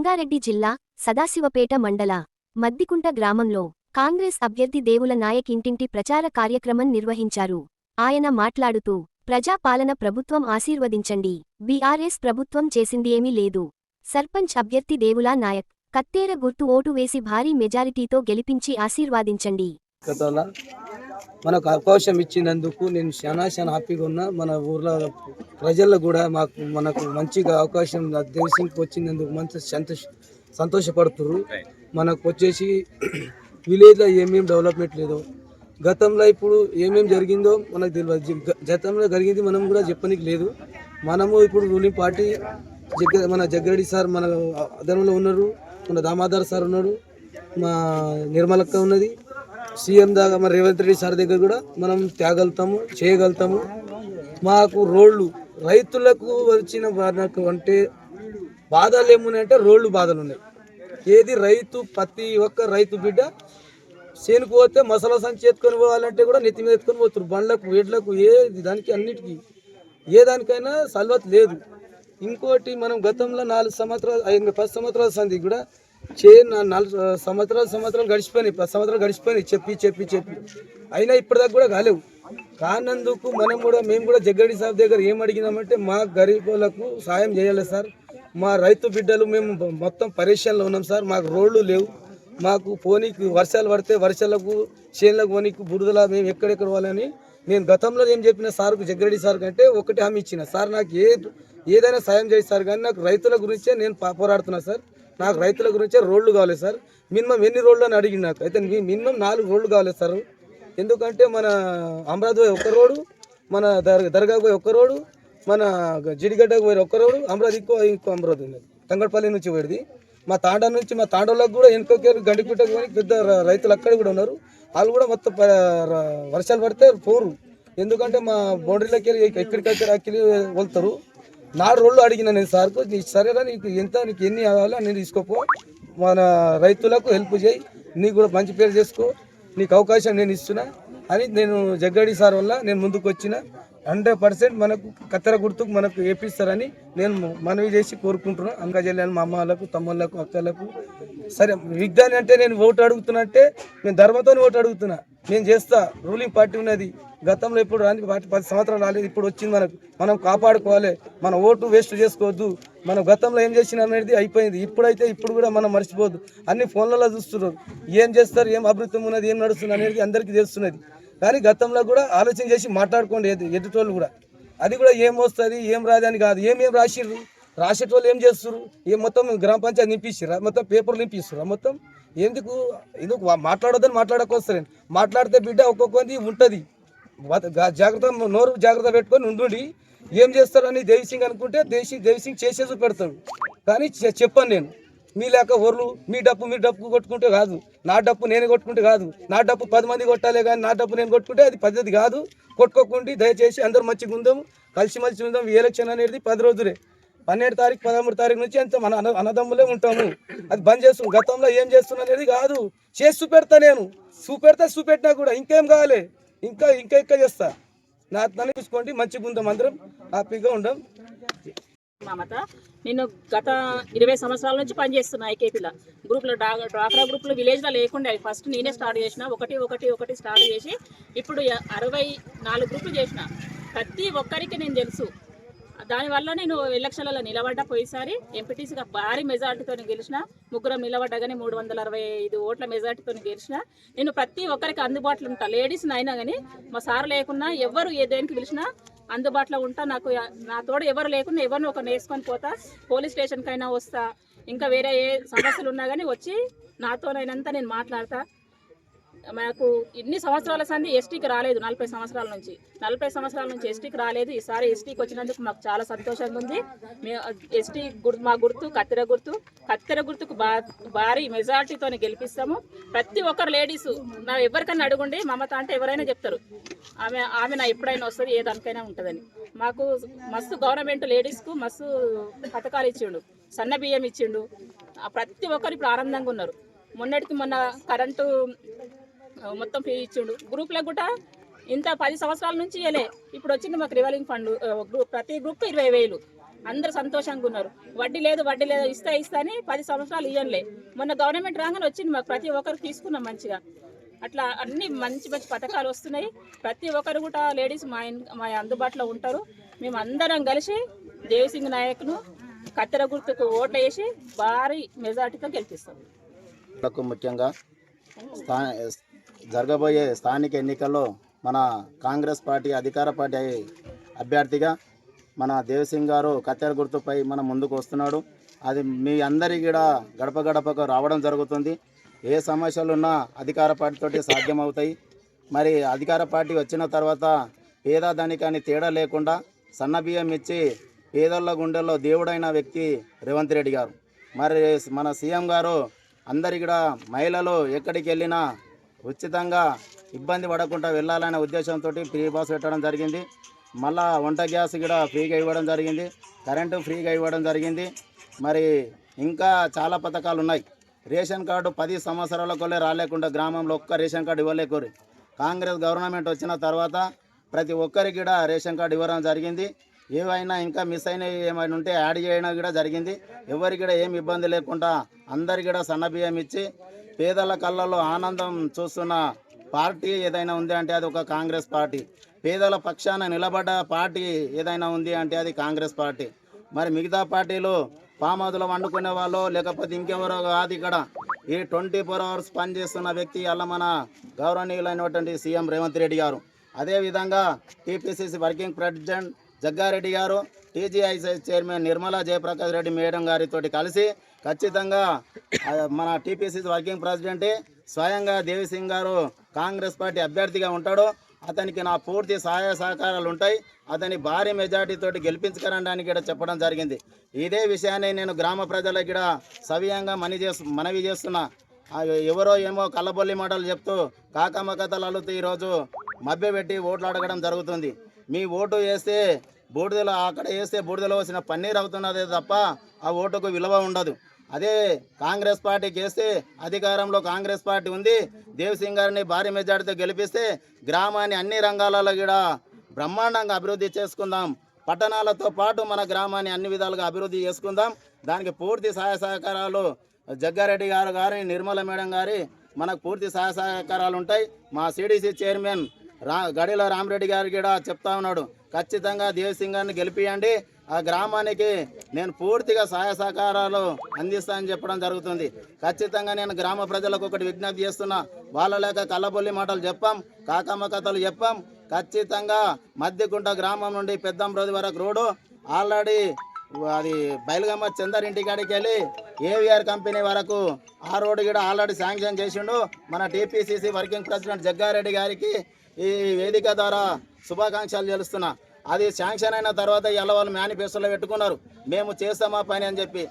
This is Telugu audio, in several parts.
రంగారెడ్డి జిల్లా సదాశివపేట మండల మద్దికుంట గ్రామంలో కాంగ్రెస్ అభ్యర్థి దేవుల నాయక్ ఇంటింటి ప్రచార కార్యక్రమం నిర్వహించారు. ఆయన మాట్లాడుతూ ప్రజాపాలన ప్రభుత్వం ఆశీర్వదించండి. బీఆర్ఎస్ ప్రభుత్వం చేసింది ఏమీ లేదు. సర్పంచ్ అభ్యర్థి దేవులా నాయక్ కత్తేర గుర్తు ఓటు వేసి భారీ మెజారిటీతో గెలిపించి ఆశీర్వాదించండి. మనకు అవకాశం ఇచ్చినందుకు నేను చాలా చాలా హ్యాపీగా ఉన్నా. మన ఊర్లో ప్రజల్లో కూడా మాకు మనకు మంచిగా అవకాశం దేశంకి వచ్చినందుకు మంచి సంతోష సంతోషపడుతుర్రు. మనకు వచ్చేసి విలేజ్లో ఏమేమి డెవలప్మెంట్ లేదు గతంలో ఇప్పుడు ఏమేమి జరిగిందో మనకు తెలియదు గతంలో జరిగింది మనం కూడా చెప్పనికి లేదు. మనము ఇప్పుడు రూలింగ్ పార్టీ జగ్గ మన జగ్గారెడ్డి సార్ మన అదనంలో ఉన్నారు. మన దామోదర్ సార్ ఉన్నాడు మా నిర్మలక్క ఉన్నది. సీఎం దాకా మరి రేవంత్ రెడ్డి సార్ దగ్గర కూడా మనం తేగలుగుతాము చేయగలుగుతాము మాకు రోడ్లు రైతులకు వచ్చిన మనకు అంటే బాధలు ఏమున్నాయంటే రోడ్లు బాధలు ఉన్నాయి. ఏది రైతు ప్రతి ఒక్క రైతు బిడ్డ చేనుకు పోతే మసాలా సంచి ఎత్తుకొని పోవాలంటే కూడా నెత్తి మీద ఎత్తుకొని పోతారు. బండ్లకు వేడ్లకు ఏ దానికి అన్నిటికీ. ఏ దానికైనా సల్వత్ లేదు. ఇంకోటి మనం గతంలో నాలుగు సంవత్సరాలు ఐదు పది సంవత్సరాల సంది కూడా చేయి నాలుగు సంవత్సరాలు సంవత్సరాలు గడిచిపోయినాయి. పది సంవత్సరాలు గడిచిపోయినాయి. చెప్పి చెప్పి చెప్పి. అయినా ఇప్పటిదాకా కూడా కాలేవు. కానందుకు మనం కూడా మేము కూడా జగ్గడి సాబ్ దగ్గర ఏం అడిగినామంటే మా గరీబులకు సాయం చేయాలి సార్. మా రైతు బిడ్డలు మేము మొత్తం పరేషాన్లో ఉన్నాం సార్. మాకు రోడ్లు లేవు. మాకు పోనీకి వర్షాలు పడితే వర్షాలకు చేనులకు పోనీకి బురదల మేము ఎక్కడెక్కడ పోవాలని నేను గతంలో ఏం చెప్పిన సార్కు జగ్గిరెడ్డి సార్ కంటే ఒకటి హామీ ఇచ్చిన. సార్ నాకు ఏ ఏదైనా సాయం చేస్తారు కానీ నాకు రైతుల గురించే నేను పోరాడుతున్నా సార్. నాకు రైతుల గురించే రోడ్లు కావాలి సార్. మినిమం ఎన్ని రోడ్లు అని అడిగింది నాకు. అయితే మీ- మినిమం నాలుగు రోడ్లు కావాలి సార్. ఎందుకంటే మన అమరావతి పోయి ఒక్క రోడ్డు మన దర్ దర్గాకు పోయి ఒక్క రోడ్డు మన జిడిగడ్డకు పోయి ఒక్క రోడ్డు అమరావతి ఇంకో ఇంకో అమరావతి ఉంది తంగడపల్లి నుంచి పోయేది. మా తాండా నుంచి మా తాండోళ్ళకు కూడా వెనుకకి గండిపిట్టకు పోయి పెద్ద రైతులు అక్కడ కూడా ఉన్నారు. వాళ్ళు కూడా మొత్తం వర్షాలు పడితే పోరు. ఎందుకంటే మా బౌండరీలోకి వెళ్ళి ఎక్కడికక్కడ అక్కిలి వెళ్తారు. నాలుగు రోజులు అడిగిన నేను సార్కు నీ సరేరా నీకు ఎంత నీకు ఎన్ని కావాలో నేను తీసుకోపో. మన రైతులకు హెల్ప్ చేయి. నీకు కూడా మంచి పేరు చేసుకో. నీకు అవకాశం నేను ఇస్తున్నా. అని నేను జగ్గాడి సార్ వల్ల నేను ముందుకు వచ్చిన. హండ్రెడ్ పర్సెంట్ మనకు కత్తెర గుర్తుకు మనకు వేపిస్తారని నేను మనవి చేసి కోరుకుంటున్నాను అంగజల్యాన్ని మా అమ్మ వాళ్ళకు తమ్ముళ్ళకు అక్కలకు. సరే విజ్ఞాని అంటే నేను ఓటు అడుగుతున్నా అంటే నేను ధర్మతో ఓటు అడుగుతున్నా. నేను చేస్తా. రూలింగ్ పార్టీ ఉన్నది. గతంలో ఇప్పుడు రాని పది సంవత్సరాలు రాలేదు ఇప్పుడు వచ్చింది మనకు. మనం కాపాడుకోవాలి మన ఓటు వేస్ట్ చేసుకోవద్దు. మనం గతంలో ఏం చేసిన అనేది అయిపోయింది. ఇప్పుడైతే ఇప్పుడు కూడా మనం మర్చిపోద్దు అన్ని ఫోన్లలో చూస్తున్నారు. ఏం చేస్తారు ఏం అభివృద్ధి ఉన్నది ఏం నడుస్తుంది అనేది అందరికీ తెలుస్తున్నది. కానీ గతంలో కూడా ఆలోచన చేసి మాట్లాడుకోండి ఎదు ఎదుటోళ్ళు కూడా. అది కూడా ఏం వస్తుంది ఏం రాదు అని కాదు. ఏమేం రాసిర్రు? రాసేటోళ్ళు ఏం చేస్తారు ఏం మొత్తం గ్రామ పంచాయతీ నింపిస్తురా మొత్తం పేపర్లు నింపిస్తురా మొత్తం ఎందుకు? ఎందుకు మాట్లాడొద్దని మాట్లాడకొస్తారండి మాట్లాడితే బిడ్డ ఒక్కొక్కది ఉంటుంది. జాగ్రత్త నోరు జాగ్రత్త పెట్టుకొని ఉండుండి. ఏం చేస్తారని దేవిసింగ్ అనుకుంటే దేశీ దేవిసింగ్ చేసేసి పెడతాడు. కానీ చె- చెప్పను నేను. మీ లేక ఒర్లు మీ డప్పు మీ డప్పు కొట్టుకుంటే కాదు. నా డప్పు నేను కొట్టుకుంటే కాదు. నా డప్పు పది మంది కొట్టాలి కానీ నా డప్పు నేను కొట్టుకుంటే అది పద్ధతి కాదు. కొట్టుకోకుండా దయచేసి అందరూ మంచిగా ఉందాం. కలిసిమెలిసి ఉందాం. ఈ ఎలక్షన్ అనేది పది రోజులే. పన్నెండు తారీఖు పదమూడు తారీఖు నుంచి అంత మన అన్నదమ్ములే ఉంటాము. అది బంద్ చేస్తాం గతంలో ఏం చేస్తున్నా అనేది కాదు. చేసి చూపెడతా నేను. చూపెడతా చూపెట్టినా కూడా ఇంకేం కావాలి ఇంకా ఇంకా ఇంకా చేస్తా. నా నన్ను చూసుకోండి మంచిగా ఉందాం అందరం. హ్యాపీగా ఉందాం. మమత నేను గత ఇరవై సంవత్సరాల నుంచి పనిచేస్తున్నా ఐకేపీలో. గ్రూప్లో డా డ్వాక్రా గ్రూప్లో విలేజ్లో లేకుండా ఫస్ట్ నేనే స్టార్ట్ చేసిన. ఒకటి ఒకటి ఒకటి స్టార్ట్ చేసి ఇప్పుడు అరవై నాలుగు గ్రూపులు చేసిన. ప్రతి ఒక్కరికి నేను తెలుసు. దానివల్ల నేను ఎలక్షన్లలో నిలబడ్డా పోయిసారి ఎంపీటీసీగా భారీ మెజార్టీతో గెలిచిన ముగ్గురం నిలబడ్డగానే మూడు వందల అరవై ఐదు ఓట్ల మెజార్టీతో గెలిచిన. నేను ప్రతి ఒక్కరికి అందుబాటులో ఉంటా. లేడీస్ అయినా కానీ మా సార్ లేకున్నా ఎవరు ఏ దేనికి పిలిచినా అందుబాటులో ఉంటా. నాకు నా తోడు ఎవరు లేకున్నా ఎవరిని ఒక వేసుకొని పోతా. పోలీస్ స్టేషన్కి అయినా వస్తా. ఇంకా వేరే ఏ సమస్యలు ఉన్నా కానీ వచ్చి నాతోనైనంత నేను మాట్లాడతా. మాకు ఇన్ని సంవత్సరాల సంది ఎస్టీకి రాలేదు నలభై సంవత్సరాల నుంచి. నలభై సంవత్సరాల నుంచి ఎస్టీకి రాలేదు. ఈసారి ఎస్టీకి వచ్చినందుకు మాకు చాలా సంతోషంగా ఉంది. మేము ఎస్టీ గుర్తు మా గుర్తు కత్తెర గుర్తు. కత్తెర గుర్తుకు భారీ మెజార్టీతో గెలిపిస్తాము. ప్రతి ఒక్కరు లేడీస్ నా ఎవరికైనా అడుగుండి మమత అంటే ఎవరైనా చెప్తారు. ఆమె ఆమె నా ఎప్పుడైనా వస్తుంది ఏ దానికైనా ఉంటుందని. మాకు మస్తు గవర్నమెంట్ లేడీస్కు మస్తు పథకాలు ఇచ్చిండు సన్న బియ్యం ఇచ్చిండు. ప్రతి ఒక్కరు ఇప్పుడు ఆనందంగా ఉన్నారు. మొన్నటికి మొన్న కరెంటు మొత్తం ఫీ ఇచ్చిండు. గ్రూప్లకు కూడా ఇంత పది సంవత్సరాల నుంచి ఇవ్వలే ఇప్పుడు వచ్చింది మాకు రివాల్వింగ్ ఫండ్ గ్రూప్ ప్రతి గ్రూప్ ఇరవై వేలు. అందరు సంతోషంగా ఉన్నారు. వడ్డీ లేదు వడ్డీ లేదు ఇస్తా ఇస్తా అని పది సంవత్సరాలు ఇయ్యనులే. మొన్న గవర్నమెంట్ రాగానే వచ్చింది మాకు ప్రతి ఒక్కరు తీసుకున్నాం మంచిగా. అట్లా అన్ని మంచి మంచి పథకాలు వస్తున్నాయి. ప్రతి ఒక్కరు కూడా లేడీస్ మా మా అందుబాటులో ఉంటారు. మేము అందరం కలిసి దేవసింగ్ నాయక్ను కత్తెర గుర్తుకు ఓట్లు వేసి భారీ మెజార్టీతో గెలిపిస్తాం. ముఖ్యంగా జరగబోయే స్థానిక ఎన్నికల్లో మన కాంగ్రెస్ పార్టీ అధికార పార్టీ అభ్యర్థిగా మన దేవసింగ్ గారు కత్తెర గుర్తుపై మన ముందుకు వస్తున్నాడు. అది మీ అందరి కూడా గడప గడపకు రావడం జరుగుతుంది. ఏ సమస్యలు ఉన్నా అధికార పార్టీతోటి సాధ్యమవుతాయి. మరి అధికార పార్టీ వచ్చిన తర్వాత పేద దానికని తేడా లేకుండా సన్నబియ్యం ఇచ్చి పేదల గుండెల్లో దేవుడైన వ్యక్తి రేవంత్ రెడ్డి గారు. మరి మన సీఎం గారు అందరి కూడా మహిళలు ఎక్కడికి వెళ్ళినా ఉచితంగా ఇబ్బంది పడకుండా వెళ్ళాలనే ఉద్దేశంతో ఫ్రీ బస్ పెట్టడం జరిగింది. మళ్ళా వంట గ్యాస్ కూడా ఫ్రీగా ఇవ్వడం జరిగింది. కరెంటు ఫ్రీగా ఇవ్వడం జరిగింది. మరి ఇంకా చాలా పథకాలు ఉన్నాయి. రేషన్ కార్డు పది సంవత్సరాలకోలే రాలేకుండా గ్రామంలో ఒక్క రేషన్ కార్డు ఇవ్వలేకోరు. కాంగ్రెస్ గవర్నమెంట్ వచ్చిన తర్వాత ప్రతి ఒక్కరికి కూడా రేషన్ కార్డు ఇవ్వడం జరిగింది. ఏవైనా ఇంకా మిస్ అయినవి ఏమైనా ఉంటే యాడ్ చేయడం కూడా జరిగింది. ఎవరికి కూడా ఏమి ఇబ్బంది లేకుండా అందరికి కూడా సన్న బియ్యం ఇచ్చి పేదల కళ్ళలో ఆనందం చూస్తున్న పార్టీ ఏదైనా ఉంది అంటే అది ఒక కాంగ్రెస్ పార్టీ. పేదల పక్షాన నిలబడ్డ పార్టీ ఏదైనా ఉంది అంటే అది కాంగ్రెస్ పార్టీ. మరి మిగతా పార్టీలు పామాదులు వండుకునే వాళ్ళు లేకపోతే ఇంకెవరో కాదు ఇక్కడ. ఈ ట్వంటీ ఫోర్ అవర్స్ పనిచేస్తున్న వ్యక్తి అలా మన గౌరవనీయులైనటువంటి సీఎం రేవంత్ రెడ్డి గారు. అదేవిధంగా టీపీసీసీ వర్కింగ్ ప్రెసిడెంట్ జగ్గారెడ్డి గారు TGIC chairman Nirmala Jayaprakash Reddy madam గారితో కలిసి ఖచ్చితంగా మన టీపీసీసీ వర్కింగ్ ప్రెసిడెంట్ స్వయంగా దేవిసింగ్ గారు కాంగ్రెస్ పార్టీ అభ్యర్థిగా ఉంటాడు. అతనికి నా పూర్తి సహాయ సహకారాలు ఉంటాయి. అతని భారీ మెజార్టీతోటి గెలిపించుకరడానికి కూడా చెప్పడం జరిగింది. ఇదే విషయాన్ని నేను గ్రామ ప్రజలకు కూడా సవ్యంగా మని చేస్తు మనవి చేస్తున్నా. ఎవరో ఏమో కళ్ళబొల్లి మాటలు చెప్తూ కాకమ్మ కథలు అల్లుతూ ఈరోజు మభ్యపెట్టి ఓట్లు అడగడం జరుగుతుంది. మీ ఓటు వేస్తే బూడిదలో అక్కడ వేస్తే బూడిదలో వచ్చిన పన్నీర్ అవుతున్నదే తప్ప ఆ ఓటుకు విలువ ఉండదు. అదే కాంగ్రెస్ పార్టీకి వేస్తే అధికారంలో కాంగ్రెస్ పార్టీ ఉంది. దేవసింగ్ గారిని భారీ మెజార్టీతో గెలిపిస్తే గ్రామాన్ని అన్ని రంగాలలో కూడా బ్రహ్మాండంగా అభివృద్ధి చేసుకుందాం. పట్టణాలతో పాటు మన గ్రామాన్ని అన్ని విధాలుగా అభివృద్ధి చేసుకుందాం. దానికి పూర్తి సహాయ సహకారాలు జగ్గారెడ్డి గారు గారి నిర్మల మేడం గారి మనకు పూర్తి సహాయ సహకారాలు ఉంటాయి. మా సిడిసి చైర్మన్ రా గడిల రామరెడ్డి గారు కూడా చెప్తా ఉన్నాడు. ఖచ్చితంగా దేవసింగ్ గారిని గెలిపియండి. ఆ గ్రామానికి నేను పూర్తిగా సహాయ సహకారాలు అందిస్తానని చెప్పడం జరుగుతుంది. ఖచ్చితంగా నేను గ్రామ ప్రజలకు ఒకటి విజ్ఞప్తి చేస్తున్నా. వాళ్ళ లేక కళ్ళబొల్లి మాటలు చెప్పాం కాకమ్మ కథలు చెప్పాం. ఖచ్చితంగా మధ్యకుంట గ్రామం నుండి పెద్దంబ్రోది వరకు రోడ్డు. ఆల్రెడీ అది బయలుగమ్మ చందర్ ఇంటి కాడికి వెళ్ళి ఏవిఆర్ కంపెనీ వరకు ఆ రోడ్డు కూడా ఆల్రెడీ శాంక్షన్ చేసిండు. మన టీపీసీసీ వర్కింగ్ ప్రెసిడెంట్ జగ్గారెడ్డి గారికి ఈ వేదిక ద్వారా శుభాకాంక్షలు తెలుస్తున్నా. అది శాంక్షన్ అయిన తర్వాత ఇలా వాళ్ళు మేనిఫెస్టోలో పెట్టుకున్నారు. మేము చేస్తామా పని అని చెప్పి.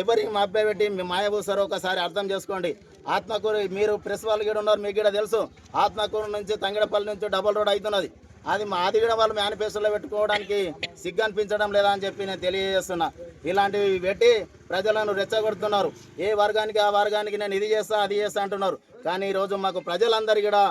ఎవరికి మభ్య పెట్టి మీ మాయబూసారో ఒకసారి అర్థం చేసుకోండి. ఆత్మకూరు మీరు ప్రెస్ వాళ్ళు కూడా ఉన్నారు మీకు కూడా తెలుసు. ఆత్మకూరు నుంచి తంగిడపల్లి నుంచి డబల్ రోడ్ అవుతున్నది. అది మా అది కూడా వాళ్ళు మేనిఫెస్టోలో పెట్టుకోవడానికి సిగ్గు అనిపించడం లేదా అని చెప్పి నేను తెలియజేస్తున్నా. ఇలాంటివి పెట్టి ప్రజలను రెచ్చగొడుతున్నారు. ఏ వర్గానికి ఆ వర్గానికి నేను ఇది చేస్తా అది చేస్తా అంటున్నారు. కానీ ఈరోజు మాకు ప్రజలందరూ కూడా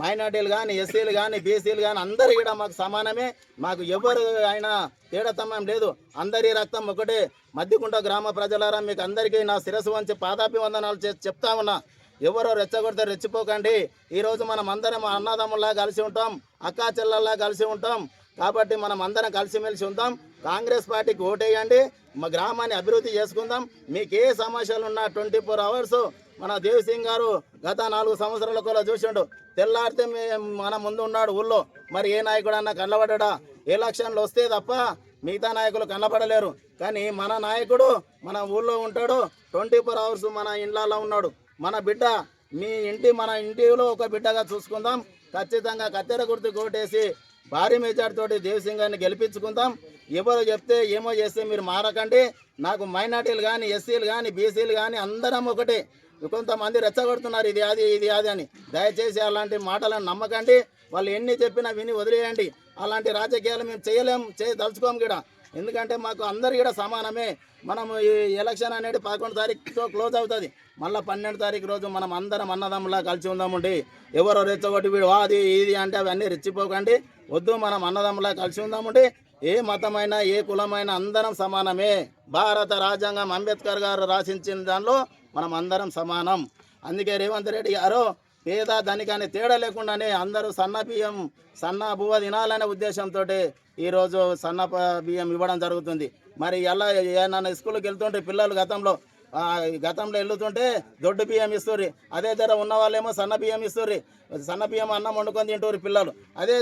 మైనార్టీలు కానీ ఎస్సీలు కానీ బీసీలు కానీ అందరు కూడా మాకు సమానమే. మాకు ఎవరు అయినా తేడతమ్మం లేదు. అందరి రక్తం ఒకటే. మధ్యకుంట గ్రామ ప్రజలారా మీకు అందరికీ నా శిరస్సు వంచి పాదాభివందనాలు చెప్తా ఉన్నా. ఎవరో రెచ్చగొడితే రెచ్చిపోకండి. ఈరోజు మనం అందరం అన్నదమ్ముల్లా కలిసి ఉంటాం. అక్కా చెల్లెల్లా కలిసి ఉంటాం. కాబట్టి మనం అందరం కలిసిమెలిసి ఉందాం కాంగ్రెస్ పార్టీకి ఓటేయండి. మా గ్రామాన్ని అభివృద్ధి చేసుకుందాం. మీకు ఏ సమస్యలు ఉన్నా ట్వంటీ ఫోర్ అవర్స్ మన దేవ్ సింగ్ గారు గత నాలుగు సంవత్సరాల కూడా చూసిండు తెల్లారితే మన ముందు ఉన్నాడు ఊళ్ళో. మరి ఏ నాయకుడు అన్న కనబడ్డా? ఎలక్షన్లు వస్తే తప్ప మిగతా నాయకులు కనబడలేరు. కానీ మన నాయకుడు మన ఊళ్ళో ఉంటాడు. ట్వంటీ ఫోర్ అవర్స్ మన ఇండ్లలో ఉన్నాడు. మన బిడ్డ మీ ఇంటి మన ఇంటిలో ఒక బిడ్డగా చూసుకుందాం. ఖచ్చితంగా కత్తెర గుర్తు కోటేసి భారీ మెజార్టీతోటి దేవసింగ్ గారిని గెలిపించుకుందాం. ఎవరు చెప్తే ఏమో చేస్తే మీరు మారకండి. నాకు మైనార్టీలు కానీ ఎస్సీలు కానీ బీసీలు కానీ అందరం ఒకటే. కొంతమంది రెచ్చగొడుతున్నారు ఇది అది ఇది అది అని. దయచేసి అలాంటి మాటలను నమ్మకండి. వాళ్ళు ఎన్ని చెప్పినా విని వదిలేయండి. అలాంటి రాజకీయాలు మేము చేయలేం చేయదలుచుకోము కూడా. ఎందుకంటే మాకు అందరు కూడా సమానమే. మనం ఈ ఎలక్షన్ అనేది పదకొండు తారీఖుతో క్లోజ్ అవుతుంది. మళ్ళీ పన్నెండు తారీఖు రోజు మనం అందరం అన్నదమ్ములా కలిసి ఉందామండి. ఎవరో రెచ్చగొట్టి వీడు అది ఇది అంటే అవన్నీ రెచ్చిపోకండి. వద్దు మనం అన్నదమ్ములా కలిసి ఉందామండి. ఏ మతమైనా ఏ కులమైనా అందరం సమానమే. భారత రాజ్యాంగం అంబేద్కర్ గారు రాసించిన దానిలో మనం అందరం సమానం. అందుకే రేవంత్ రెడ్డి గారు పేద ధనికాన్ని తేడా లేకుండానే అందరూ సన్న బియ్యం సన్న బువ్వ తినాలనే ఉద్దేశంతో ఈరోజు సన్న బియ్యం ఇవ్వడం జరుగుతుంది. మరి ఎలా ఏమన్నా స్కూల్కి వెళ్తుంటే పిల్లలు గతంలో గతంలో వెళ్తుంటే దొడ్డు బియ్యం ఇస్తుర్రి. అదే ధర ఉన్న వాళ్ళేమో సన్న బియ్యం ఇస్తుర్రి. సన్న బియ్యం అన్నం వండుకొని తింటూరు పిల్లలు. అదే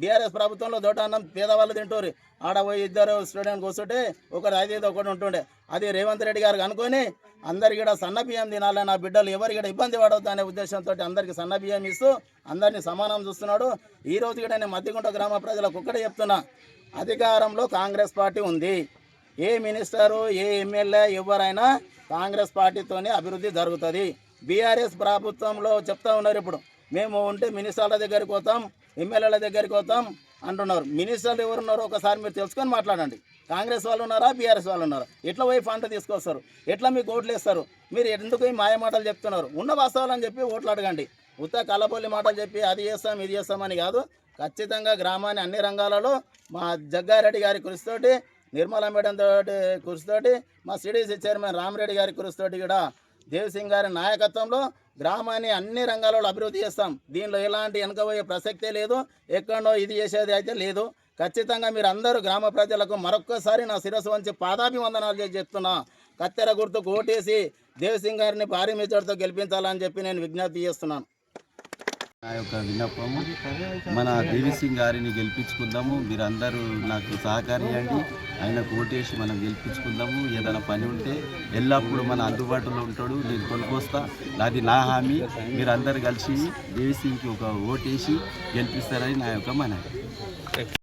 బీఆర్ఎస్ ప్రభుత్వంలో దొడ్డ అన్నం పేదవాళ్ళు తింటూరు ఆడ పోయి ఇద్దరు స్టూడెంట్ కూర్చుంటే ఒకరు ఐదు ఒకటి ఉంటుండే. అది రేవంత్ రెడ్డి గారికి అనుకొని అందరికి కూడా సన్న బియ్యం తినాలని నా బిడ్డలు ఎవరికి కూడా ఇబ్బంది పడవద్దు అనే ఉద్దేశంతో అందరికి సన్న బియ్యం ఇస్తూ అందరినీ సమానం చూస్తున్నాడు. ఈ రోజు కూడా నేను మధ్యగుంట గ్రామ ప్రజలకు ఒక్కడే చెప్తున్నా. అధికారంలో కాంగ్రెస్ పార్టీ ఉంది. ఏ మినిస్టరు ఏ ఎమ్మెల్యే ఎవరైనా కాంగ్రెస్ పార్టీతోనే అభివృద్ధి జరుగుతుంది. బీఆర్ఎస్ ప్రభుత్వంలో చెప్తా ఉన్నారు ఇప్పుడు. మేము ఉంటే మినిస్టర్ల దగ్గరికి పోతాం ఎమ్మెల్యేల దగ్గరికి పోతాం అంటున్నారు. మినిస్టర్లు ఎవరు ఉన్నారో ఒకసారి మీరు తెలుసుకొని మాట్లాడండి. కాంగ్రెస్ వాళ్ళు ఉన్నారా బీఆర్ఎస్ వాళ్ళు ఉన్నారా? ఎట్లా పోయి ఫండ్ తీసుకొస్తారు? ఎట్లా మీకు ఓట్లు వేస్తారు? మీరు ఎందుకు ఈ మాయ మాటలు చెప్తున్నారు? ఉన్న వాస్తవాలు అని చెప్పి ఓట్లు అడగండి. ఉత్త కలపల్లి మాటలు చెప్పి అది చేస్తాం ఇది చేస్తామని కాదు. ఖచ్చితంగా గ్రామాన్ని అన్ని రంగాలలో మా జగ్గారెడ్డి గారి కృషితోటి నిర్మలా మేడం తోటి కృషితోటి మా సిడిసి చైర్మన్ రామరెడ్డి గారి కృషితోటి కూడా దేవసింగ్ గారి నాయకత్వంలో గ్రామాన్ని అన్ని రంగాలలో అభివృద్ధి చేస్తాం. దీనిలో ఎలాంటి వెనకబోయే ప్రసక్తే లేదు ఎక్కడో ఇది చేసేది అయితే లేదు. ఖచ్చితంగా మీరు అందరూ గ్రామ ప్రజలకు మరొక్కసారి నా శిరస్సు వంచి పాదాభివందనాలు చేసి చెప్తున్నా. కత్తెర గుర్తుకు ఓటేసి దేవసింగ్ గారిని భారీ మెజార్టీతో గెలిపించాలని చెప్పి నేను విజ్ఞప్తి చేస్తున్నాను. నా యొక్క విన్నపము. మన దేవి సింగ్ గారిని గెలిపించుకుందాము. మీరందరూ నాకు సహకరించండి ఆయన కోటేసి మనం గెలిపించుకుందాము. ఏదైనా పని ఉంటే ఎల్లప్పుడూ మన అందుబాటులో ఉంటాడు. నేను కొనుక్కొస్తా అది నా హామీ. మీరందరూ కలిసి దేవి సింగ్కి ఒక ఓటేసి గెలిపిస్తారని నా యొక్క మనవి.